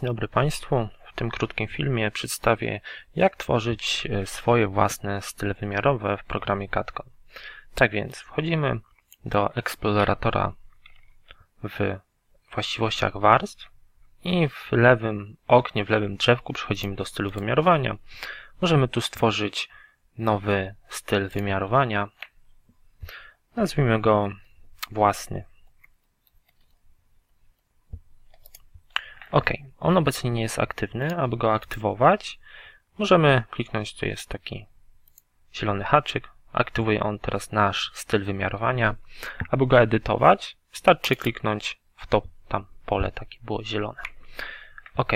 Dzień dobry Państwu. W tym krótkim filmie przedstawię, jak tworzyć e, swoje własne style wymiarowe w programie CADCON. Tak więc, wchodzimy do eksploratora w właściwościach warstw i w lewym oknie, w lewym drzewku przechodzimy do stylu wymiarowania. Możemy tu stworzyć nowy styl wymiarowania. Nazwijmy go własny. OK, on obecnie nie jest aktywny. Aby go aktywować, możemy kliknąć, tu jest taki zielony haczyk. Aktywuje on teraz nasz styl wymiarowania. Aby go edytować, wystarczy kliknąć w to tam pole, takie było zielone. OK.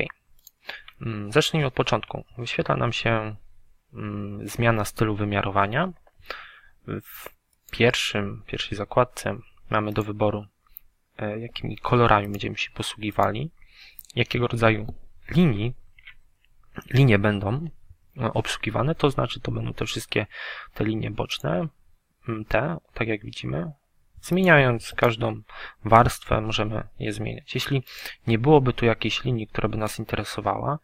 Mm, zacznijmy od początku. Wyświetla nam się mm, zmiana stylu wymiarowania. W pierwszym, pierwszej zakładce mamy do wyboru, e, jakimi kolorami będziemy się posługiwali jakiego rodzaju linii linie będą e, obsługiwane, to znaczy to będą te wszystkie te linie boczne, te, tak jak widzimy. Zmieniając każdą warstwę możemy je zmieniać. Jeśli nie byłoby tu jakiejś linii, która by nas interesowała,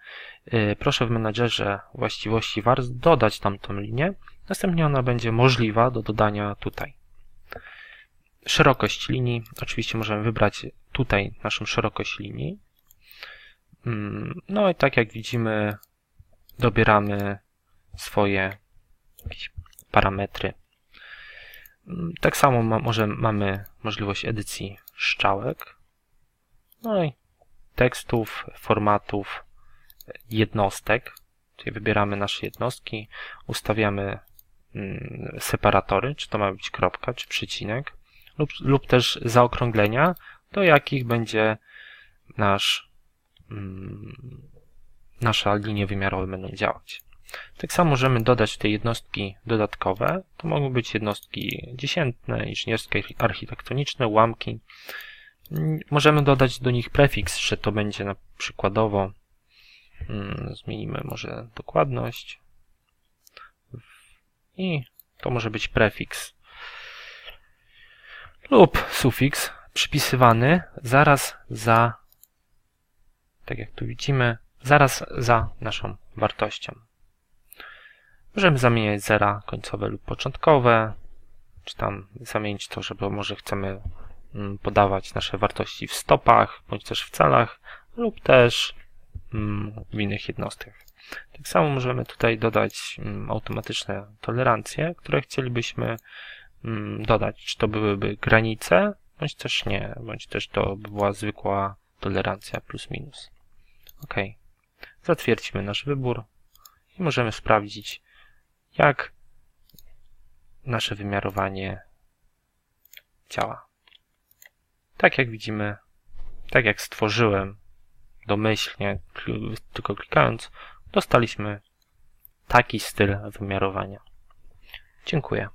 e, proszę w menadżerze właściwości warstw dodać tamtą linię, następnie ona będzie możliwa do dodania tutaj. Szerokość linii, oczywiście możemy wybrać tutaj naszą szerokość linii, no i tak jak widzimy, dobieramy swoje parametry. Mm, tak samo ma, może mamy możliwość edycji strzałek. No i tekstów, formatów, jednostek. Czyli wybieramy nasze jednostki, ustawiamy mm, separatory, czy to ma być kropka, czy przecinek, lub, lub też zaokrąglenia, do jakich będzie nasz Mm, nasze linie wymiarowe będą działać. Tak samo możemy dodać te jednostki dodatkowe. To mogą być jednostki dziesiętne, inżynierskie, architektoniczne, ułamki. Mm, możemy dodać do nich prefiks, że to będzie na przykładowo mm, zmienimy może dokładność i to może być prefiks lub sufiks przypisywany zaraz za tak jak tu widzimy, zaraz za naszą wartością. Możemy zamieniać zera końcowe lub początkowe, czy tam zamienić to, żeby może chcemy mm, podawać nasze wartości w stopach, bądź też w calach, lub też mm, w innych jednostkach. Tak samo możemy tutaj dodać mm, automatyczne tolerancje, które chcielibyśmy dodać. Czy to byłyby granice, bądź też nie, bądź też to by była zwykła tolerancja plus minus. OK. Zatwierdźmy nasz wybór i możemy sprawdzić, jak nasze wymiarowanie działa. Tak jak widzimy, tak jak stworzyłem domyślnie, tylko klikając, dostaliśmy taki styl wymiarowania. Dziękuję.